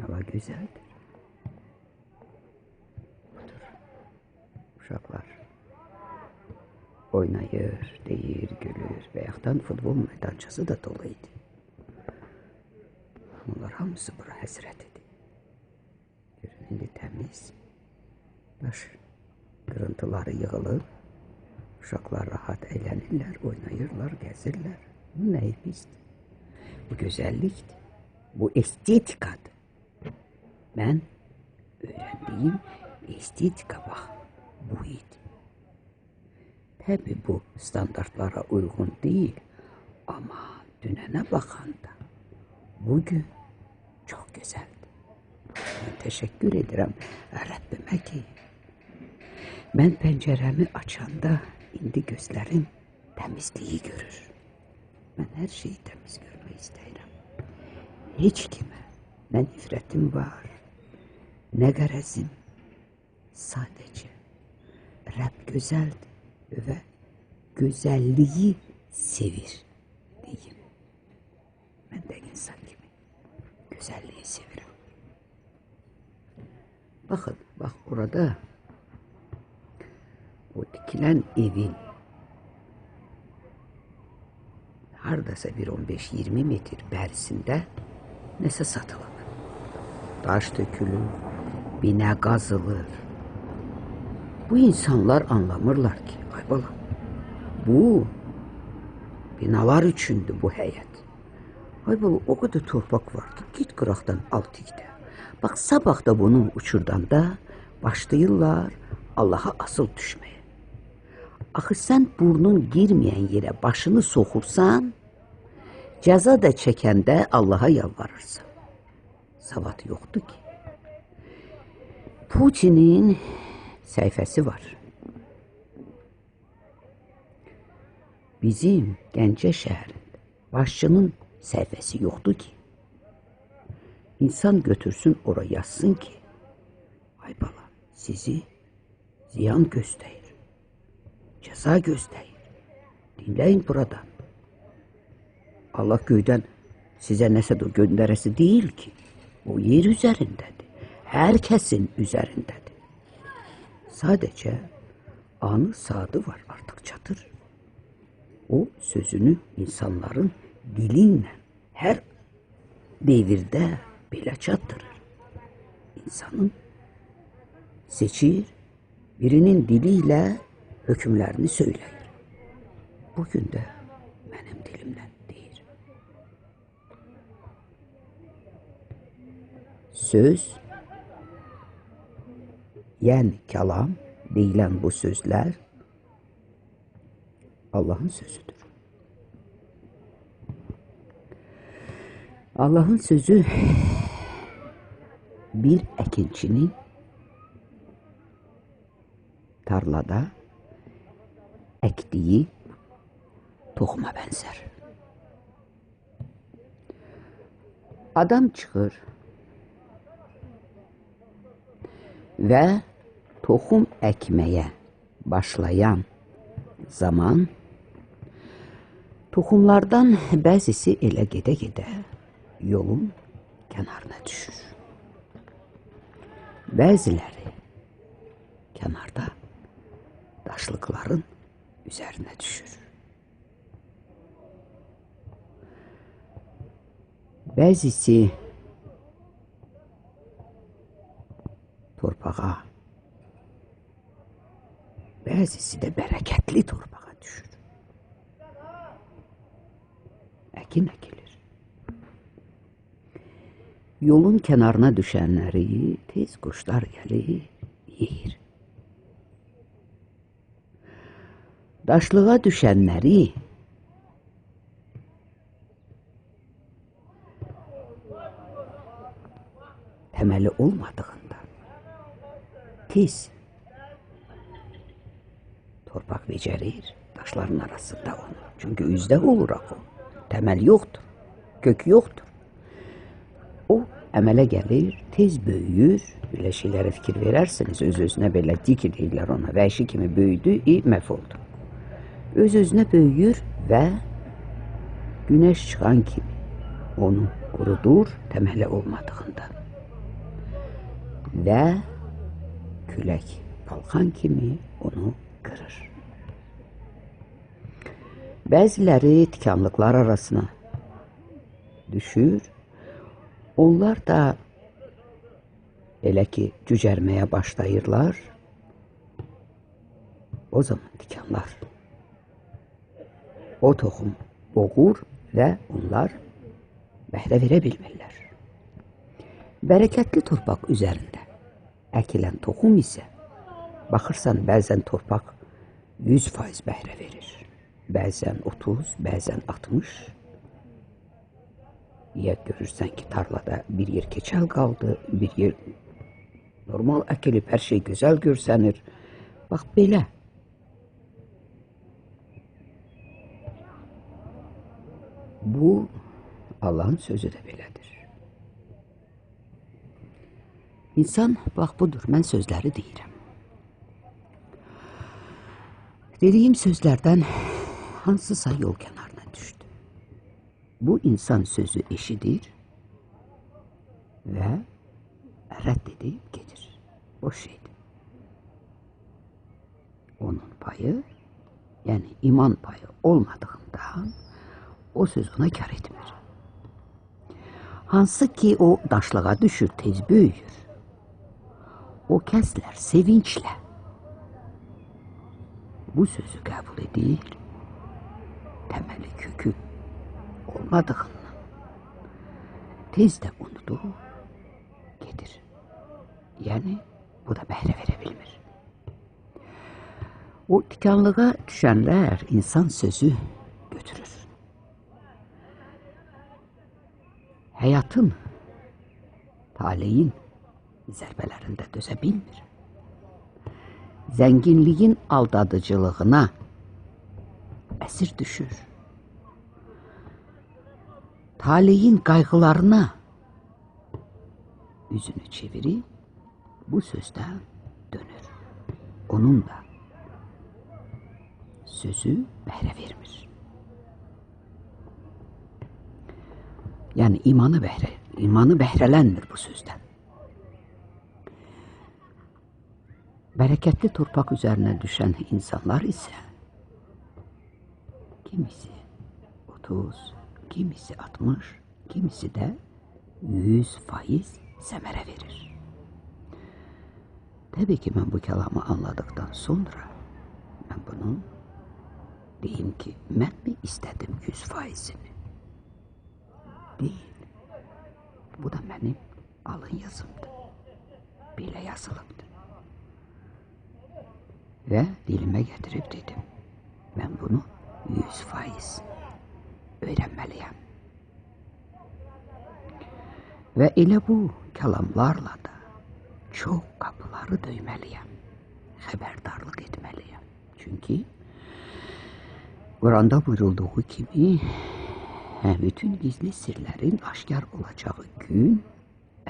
Hava güzeldir. Budur. Uşaqlar oynayır, deyir, gülür və yaxdan futbol meydançası da dolu idi. Onlar hamısı bura həsrət idi. Görün, indi təmiz, daş qırıntıları yığılıb, uşaqlar rahat əylənirlər, oynayırlar, gəzirlər. Bu nəyimizdir? Bu gözəllikdir. Bu estetikadır. Mən öyrəndiyim estetika bax, bu idi. Təbii bu standartlara uyğun deyil, amma dünənə baxanda bugün çox gözəldir. Mən təşəkkür edirəm Rəbbimə ki, mən pəncərəmi açanda indi gözlərim təmizliyi görür. Mən hər şeyi təmiz görmək istəyirəm. Heç kimə nə nifrətim var, nə qərəzim. Sadəcə Rəbb gözəldir və gözəlliyi sevir deyim. Mən də insan kimi gözəlliyi sevirəm. Baxın, bax orada o dikilən evin hardasa bir 15-20 metr bərisində nəsə satılır. Daş tökülür, binə qazılır. Bu insanlar anlamırlar ki, ay balam, bu binalar üçündür bu həyət. Ay bala, o qədər torpaq vardı, git qıraqdan al tikdə. Bax, sabah da bunu uçurdanda başlayırlar Allaha asıl düşməyə. Axı sən burnun girməyən yerə başını soxursan, cəza da çəkəndə Allaha yalvarırsan. Savad yoxdur ki. Putinin səhifəsi var. Bizim Gəncə şəhərində başçının səhifəsi yoxdur ki. İnsan götürsün ora yazsın ki, ay bala, sizi ziyan göstərir, cəza göstərir. Dinləyin buradan. Allah göydən sizə nəsə də göndərəsi deyil ki, o yer üzərindədir, herkesin üzerindedir. Sadece anı sadı var artık çatır. O sözünü insanların dilinle her devirde bile çattırır. İnsanın seçir, birinin diliyle hükümlerini söyler. Bugün de benim dilimden değil. Söz yəni kəlam deyilən bu sözlər Allahın sözüdür. Allahın sözü bir əkinçinin tarlada əkdiyi toxuma bənzər. Adam çıxır və toxum əkməyə başlayan zaman toxumlardan bəzisi elə gedə-gedə yolun kənarına düşür. Bəziləri kənarda daşlıqların üzərinə düşür. Bəzisi torpağa, bəzisi də bərəkətli torpağa düşür. Əkin əkilir. Yolun kənarına düşənləri tez quşlar gəlir, yeyir. Daşlığa düşənləri təməli olmadığında tez torpaq becərir daşların arasında onu. Çünki üzdə olur axı. Təməl yoxdur, kök yoxdur. O əmələ gəlir, tez böyüyür. Belə şeylərə fikir verərsiniz, öz-özünə belə dik deyirlər ona. Vəhşi kimi böyüdü, i məhv oldu. Öz-özünə böyüyür və günəş çıxan kimi onu qurudur təməli olmadığında. və külək qalxan kimi onu qırır. Bəziləri tikanlıqlar arasına düşür. Onlar da elə ki cücərməyə başlayırlar. O zaman tikanlar o toxum boğur və onlar bəhrə verə bilmirlər. Bərəkətli torpaq üzərində əkilən toxum isə baxırsan bəzən torpaq 100% bəhrə verir. Bəzən 30, bəzən 60. Ya görürsən ki, tarlada bir yer keçəl qaldı, bir yer normal əkilib, hər şey gözəl görsənir. Bax belə. Bu Allahın sözü də belədir. İnsan bax budur, mən sözləri deyirəm. Dediyim sözlərdən hansısa yol kənarına düşdü. Bu insan sözü eşidir və rədd edib gedir. Boş şeydir. Onun payı, yəni iman payı olmadığından o söz ona kar etmir. Hansı ki o daşlığa düşür, tez büyür. O kəslər sevinçlə bu sözü qəbul edir, təməli kökü olmadığından tez də unudub gedir. Yəni bu da bəhrə verə bilmir. O tikanlığa düşənlər insan sözü götürür. Həyatın, taleyin zərbələrində dözə bilmir. Zənginliyin aldadıcılığına əsir düşür. Taleyin qayğılarına üzünü çevirib bu sözdən dönür. Onun da sözü bəhrə vermir. Yəni imanı bəhrə, imanı bəhrələnmir bu sözdən. Bərəkətli torpaq üzərinə düşən insanlar isə kimisi 30, kimisi 60, kimisi də 100 faiz səmərə verir. Təbii ki, mən bu kəlamı anladıqdan sonra mən bunu deyim ki, mən mi istədim 100 faizini? Deyil. Bu da mənim alın yazımdır. Belə yazılıbdır. ve dilime getirip dedim. Ben bunu yüz faiz öğrenmeliyim. Ve ile bu kelamlarla da çok kapıları döymeliyim. Haberdarlık etmeliyim. Çünkü Kur'an'da buyurulduğu kimi bütün gizli sirlerin aşkar olacağı gün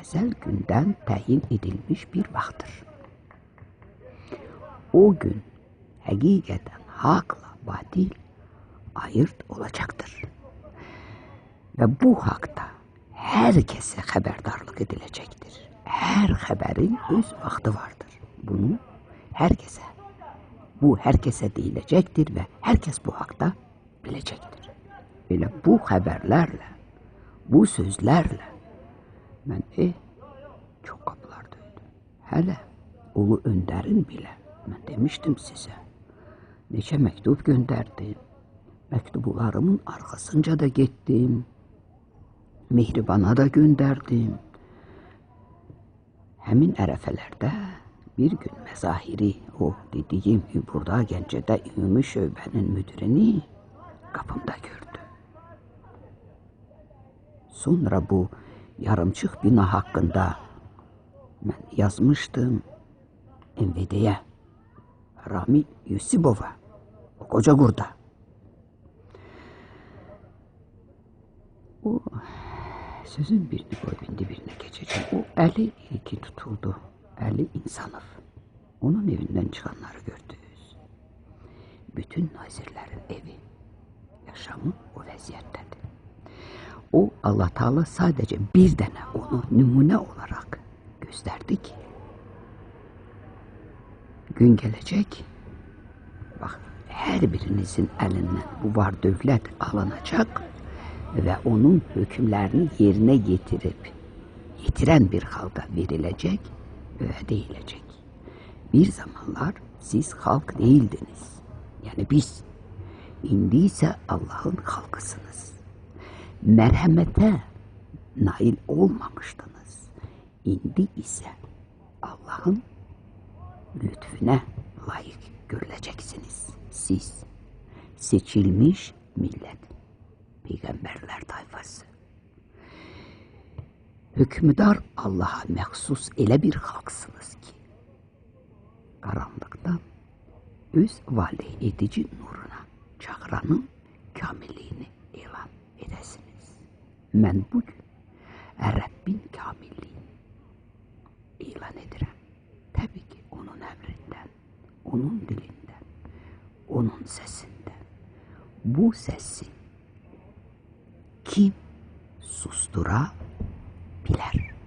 ezel günden təyin edilmiş bir vaxtdır. O gün həqiqətən haqla batil ayırt olacaqdır. Və bu haqda hər kəsə xəbərdarlıq ediləcəkdir. Hər xəbərin öz vaxtı vardır. Bunu hər kəsə, bu hər kəsə deyiləcəkdir və hər kəs bu haqda biləcəkdir. Belə bu xəbərlərlə, bu sözlərlə mən eh, çox qapılar döydüm. Hələ ulu öndərin belə mən demişdim sizə. Neçə məktub göndərdim. Məktublarımın arxasınca da getdim. Mehribana da göndərdim. Həmin ərəfələrdə bir gün məzahiri, o dediyim burada Gəncədə ümumi şöbənin müdirini qapımda gördü. Sonra bu yarımçıq bina haqqında mən yazmışdım MVD-yə. Rahmi Yusibova. O koca gurda. O sözün birini koybindi birine geçecek. O eli iki tutuldu. Eli insanov. Onun evinden çıkanları gördünüz. Bütün nazirlerin evi, yaşamı o vaziyettedir. O Allah Teala sadece bir dene onu numune olarak gösterdi ki gün gelecek. Bak her birinizin elinden bu var devlet alınacak ve onun hükümlerini yerine getirip getiren bir halka verilecek ve değilecek. Bir zamanlar siz halk değildiniz. Yani biz. Şimdi ise Allah'ın halkısınız. Merhamete nail olmamıştınız. Şimdi ise Allah'ın lütfüne layık görüleceksiniz. Siz seçilmiş millet, peygamberler tayfası. Hükümdar Allah'a mehsus ele bir halksınız ki, karanlıktan öz valih edici nuruna çağıranın kamilliğini ilan edesiniz. Ben bugün Rabbin kamilliğini ilan ederim. onun dilinde, onun sesinde. Bu sesi kim sustura biler.